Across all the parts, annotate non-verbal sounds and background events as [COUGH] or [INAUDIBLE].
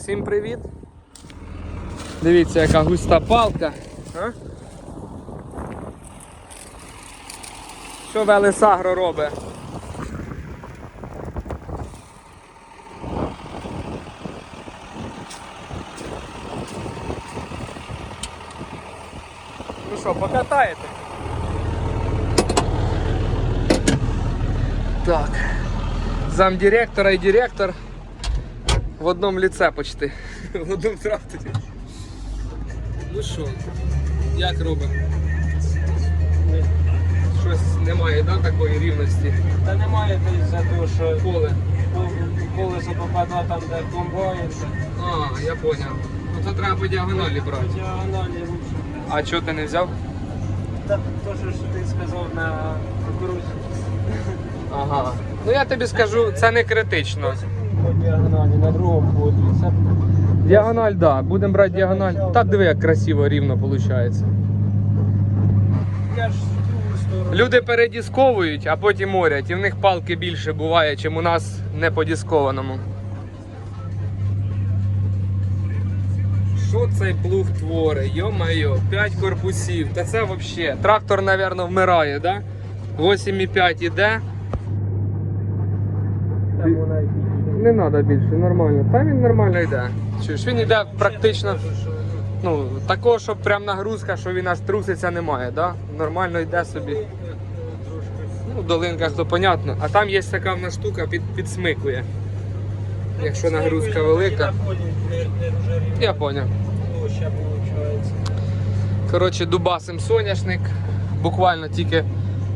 Всім привіт. Дивіться, яка густа палка. А? Що Велесагро робить? Ну що, покатаєте? Так. Замдиректора і директор в одному ліце почти. [LAUGHS] В одному тракторі. Ну що, як робимо? Щось немає, да, такої рівності. Та немає десь за те, що Поле. колесо попадає там, де комбайн, А, я поняв. Ну то треба по діагоналі по брати. діагоналі лучше. А чого ти не взяв? Та то, що ти сказав на кукурузі. Ага. Ну я тобі скажу, це не критично. По діагоналі, на другому ході. Діагональ, так. Да. Будемо брати діагональ. Так диви, як красиво рівно виходить. я ж. Люди передісковують, а потім морять. І в них палки більше буває, чим у нас не по дискованому. Що цей плуг творить? Йо-майо, 5 корпусів. Та це взагалі. Трактор, мабуть, вмирає, да? 8,5 іде. Там вона підійде. Не треба більше, нормально. Та він нормально йде. Чуєш, він йде практично. Ну, такого, щоб прям нагрузка, що він аж труситься, немає, да? Нормально йде собі. Ну, в долинках то понятно. А там є така в штука, під, підсмикує. Якщо нагрузка велика. Я поняв. Коротше, дубасим соняшник. Буквально тільки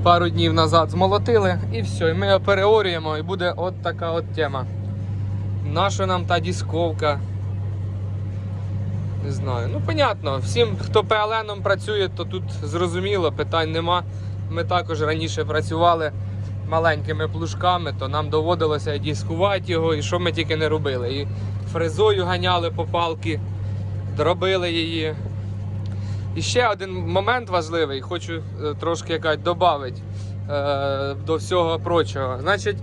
пару днів назад змолотили і все. І ми його переорюємо і буде от така от тема. Наша нам та дисковка? Не знаю. Ну, понятно, всім, хто ПЛНом працює, то тут зрозуміло, питань нема. Ми також раніше працювали маленькими плужками, то нам доводилося і дискувати його, і що ми тільки не робили. І фрезою ганяли по палки, дробили її. І ще один момент важливий, хочу е, трошки якось додати е, до всього прочого. Значить,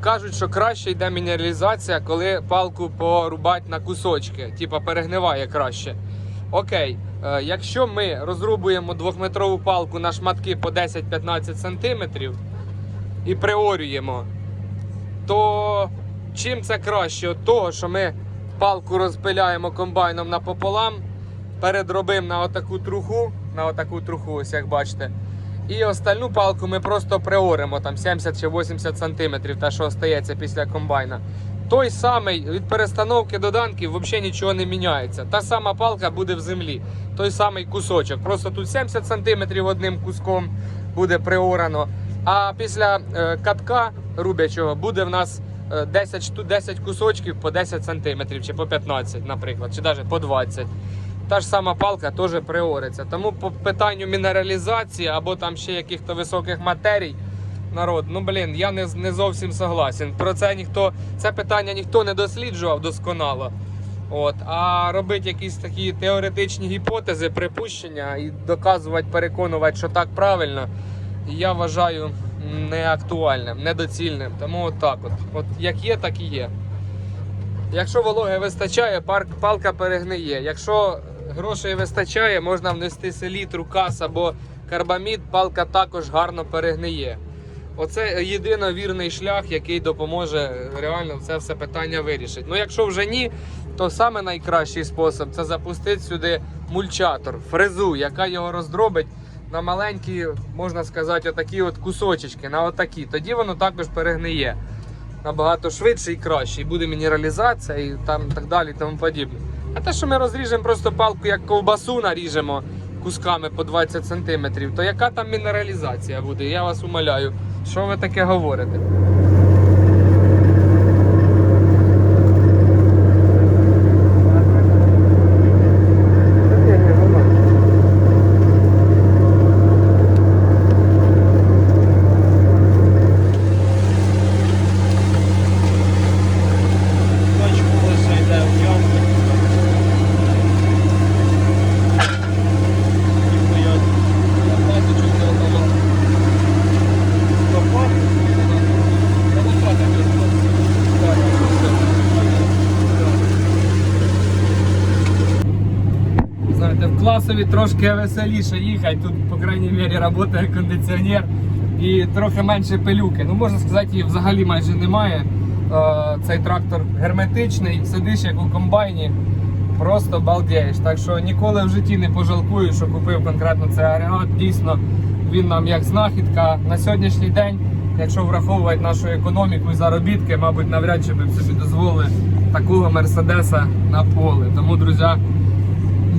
кажуть, що краще йде мінералізація, коли палку порубати на кусочки, типа перегниває краще. Окей, е, якщо ми розрубуємо двохметрову палку на шматки по 10-15 см і приорюємо, то чим це краще? От того, що ми палку розпиляємо комбайном напополам, передробимо на отаку труху, на отаку труху, ось як бачите. І остальну палку ми просто приоримо там 70 чи 80 сантиметрів, те, що остається після комбайна. Той самий від перестановки до данків взагалі нічого не міняється. Та сама палка буде в землі. Той самий кусочок. Просто тут 70 сантиметрів одним куском буде приорано. А після е, катка рубячого буде в нас е, 10, шту- 10 кусочків по 10 сантиметрів чи по 15, наприклад, чи навіть по 20. Та ж сама палка теж приориться. Тому по питанню мінералізації або там ще яких-то високих матерій, народ, ну блін, я не, не зовсім согласен. Про це ніхто, це питання ніхто не досліджував досконало. От, а робити якісь такі теоретичні гіпотези, припущення і доказувати, переконувати, що так правильно, я вважаю неактуальним, недоцільним. Тому от так от. От як є, так і є. Якщо вологи вистачає, парк, палка перегниє. Якщо грошей вистачає, можна внести селітру, кас або карбамід, палка також гарно перегниє. Оце єдино вірний шлях, який допоможе реально це все питання вирішити. Ну якщо вже ні, то саме найкращий спосіб це запустити сюди мульчатор, фрезу, яка його роздробить на маленькі, можна сказати, отакі от кусочечки, на отакі. Тоді воно також перегниє набагато швидше і краще. І буде мінералізація і там так далі і тому подібне. А те, що ми розріжемо просто палку, як ковбасу наріжемо кусками по 20 см, то яка там мінералізація буде? Я вас умоляю. Що ви таке говорите? Класові трошки веселіше їхати. Тут, по крайній мірі, працює кондиціонер і трохи менше пилюки. Ну, можна сказати, її взагалі майже немає. Е, Цей трактор герметичний, сидиш як у комбайні, просто балдієш. Так що ніколи в житті не пожалкую, що купив конкретно цей агрегат. Дійсно, він нам як знахідка на сьогоднішній день. Якщо враховувати нашу економіку і заробітки, мабуть, навряд чи б собі дозволили такого мерседеса на поле. Тому, друзі,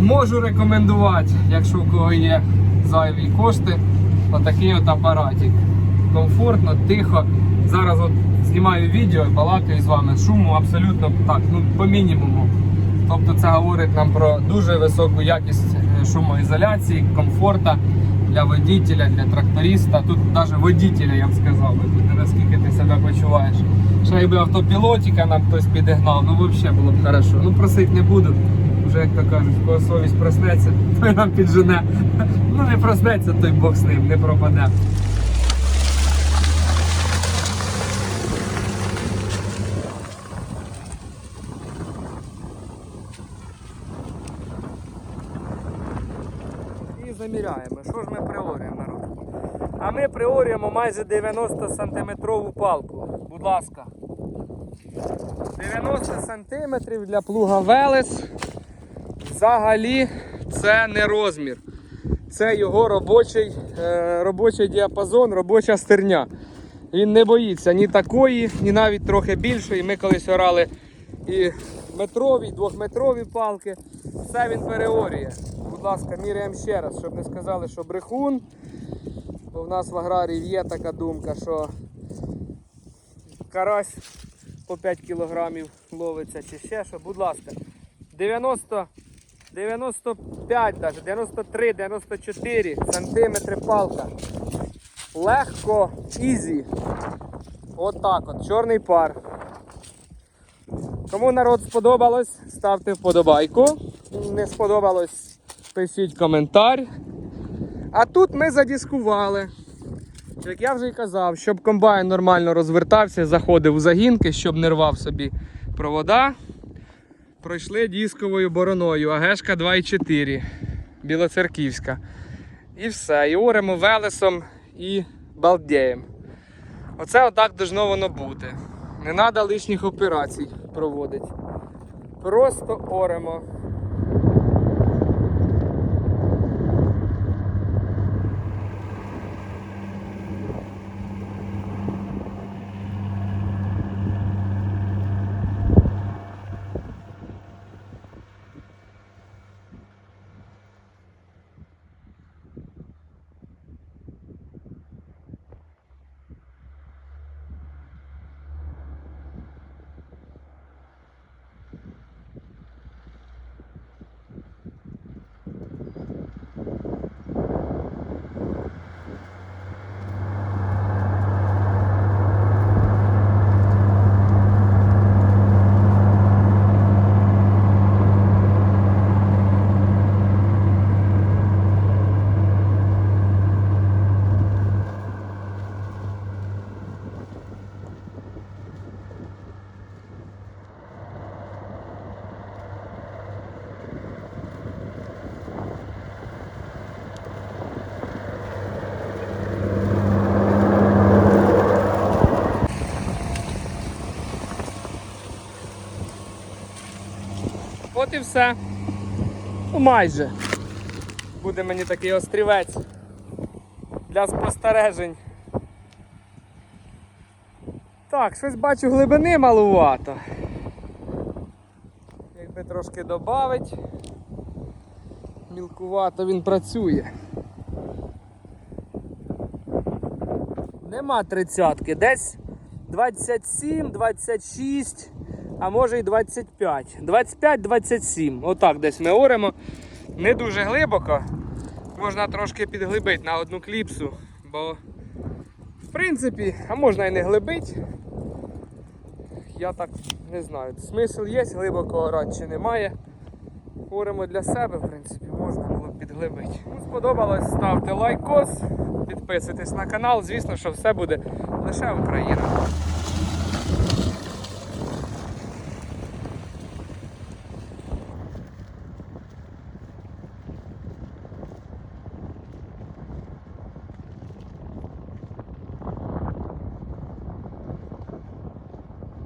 можу рекомендувати, якщо у кого є зайві кошти, отакий от апаратик. Комфортно, тихо. Зараз от знімаю відео, і балакаю з вами. Шуму абсолютно так, ну по мінімуму. Тобто це говорить нам про дуже високу якість е, шумоізоляції, комфорта для водителя, для тракториста. Тут навіть водителя, я б сказав, наскільки ти себе почуваєш. Ще якби автопілотика нам хтось підігнав, ну взагалі було б хорошо. Ну просить не буду. Вже як то кажуть, в кого совість проснеться, [LAUGHS] той нам піджене. Ну не проснеться, той Бог з ним, не пропаде. І заміряємо. Що ж ми приорюємо, народ? А ми приорюємо майже 90 сантиметрову палку. Будь ласка. 90 сантиметрів для плуга Велес. Взагалі це не розмір. Це його робочий, е, робочий діапазон, робоча стерня. Він не боїться ні такої, ні навіть трохи більшої. Ми колись орали і метрові, і двохметрові палки. Все він переорює. Будь ласка, міряємо ще раз, щоб не сказали, що брехун. Бо в нас в аграрії є така думка, що карась по 5 кілограмів ловиться чи ще що. Будь ласка, 90, 95, даже, 93, 94 сантиметри палка. Легко, ізі. Отак от, чорний пар. Кому народ сподобалось, ставте вподобайку. Не сподобалось, пишіть коментар. А тут ми задіскували. Як я вже й казав, щоб комбайн нормально розвертався, заходив у загінки, щоб не рвав собі провода. Пройшли дисковою бороною Агешка 2,4 Білоцерківська. І все. І оремо велесом і балдеєм. Оце отак должно воно бути. Не треба лишніх операцій проводити. Просто оремо. І все. Ну майже. Буде мені такий острівець для спостережень. Так, щось бачу глибини малувато. Якби трошки додавить, мілкувато він працює. Нема тридцятки, десь 27, 26, а може і 25. 25-27. Отак десь ми оремо. Не дуже глибоко. Можна трошки підглибити на одну кліпсу, бо в принципі, а можна і не глибити. Я так не знаю. Смисл є, глибоко орати чи немає. Оремо для себе, в принципі, можна було підглибити. Кому сподобалось, ставте лайкос, підписуйтесь на канал. Звісно, що все буде лише Україна.